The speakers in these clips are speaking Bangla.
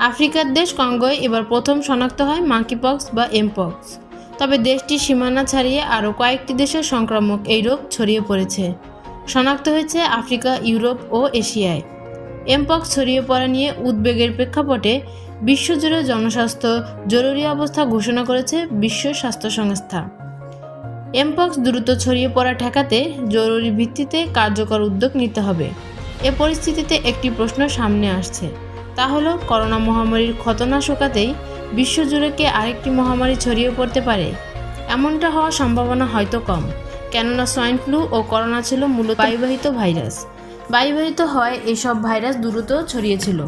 আফ্রিকার দেশ কঙ্গোয় এবার প্রথম শনাক্ত হয় মাঙ্কিপক্স বা এমপক্স তবে দেশটির সীমানা ছাড়িয়ে আরও কয়েকটি দেশের সংক্রামক এই রোগ ছড়িয়ে পড়েছে। শনাক্ত হয়েছে আফ্রিকা, ইউরোপ ও এশিয়ায়। এমপক্স ছড়িয়ে পড়া নিয়ে উদ্বেগের প্রেক্ষাপটে বিশ্বজুড়ে জনস্বাস্থ্য জরুরি অবস্থা ঘোষণা করেছে বিশ্ব স্বাস্থ্য সংস্থা। এমপক্স দ্রুত ছড়িয়ে পড়া ঠেকাতে জরুরি ভিত্তিতে কার্যকর উদ্যোগ নিতে হবে। এ পরিস্থিতিতে একটি প্রশ্ন সামনে আসছে। তা হলো করোনা মহামারীর ক্ষত না শোকাতেই বিশ্বজুড়েকে আরেকটি মহামারী ছড়িয়ে পড়তে পারে? এমনটা হওয়ার সম্ভাবনা হয়তো কম। কেননা সোয়াইন ফ্লু ও করোনা ছিল মূলত বায়ুবাহিত ভাইরাস। বায়ুবাহিত হয় এসব ভাইরাস দ্রুত ছড়িয়েছিল।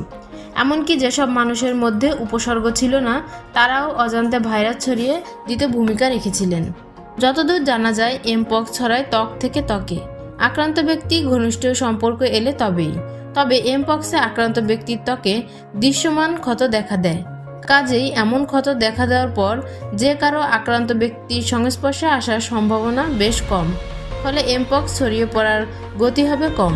এমনকি যেসব মানুষের মধ্যে উপসর্গ ছিল না, তারাও অজান্তে ভাইরাস ছড়িয়ে দিতে ভূমিকা রেখেছিলেন। যতদূর জানা যায় এমপক্স ছড়ায় ত্বক থেকে ত্বকে। আক্রান্ত ব্যক্তি ঘনিষ্ঠ সম্পর্ক এলে তবেই। তবে এমপক্সে আক্রান্ত ব্যক্তির ত্বকে দৃশ্যমান ক্ষত দেখা দেয়। কাজেই এমন ক্ষত দেখা দেওয়ার পর যে কারও আক্রান্ত ব্যক্তির সংস্পর্শে আসার সম্ভাবনা বেশ কম। ফলে এমপক্স ছড়িয়ে পড়ার গতি হবে কম।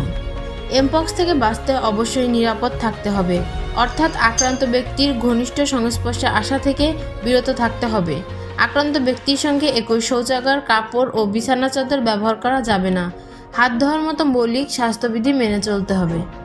এমপক্স থেকে বাঁচতে অবশ্যই নিরাপদ থাকতে হবে। অর্থাৎ আক্রান্ত ব্যক্তির ঘনিষ্ঠ সংস্পর্শে আসা থেকে বিরত থাকতে হবে। আক্রান্ত ব্যক্তির সঙ্গে একই শৌচাগার, কাপড় ও বিছানা চাদর ব্যবহার করা যাবে না। হাত ধোয়ার মতো মৌলিক স্বাস্থ্যবিধি মেনে চলতে হবে।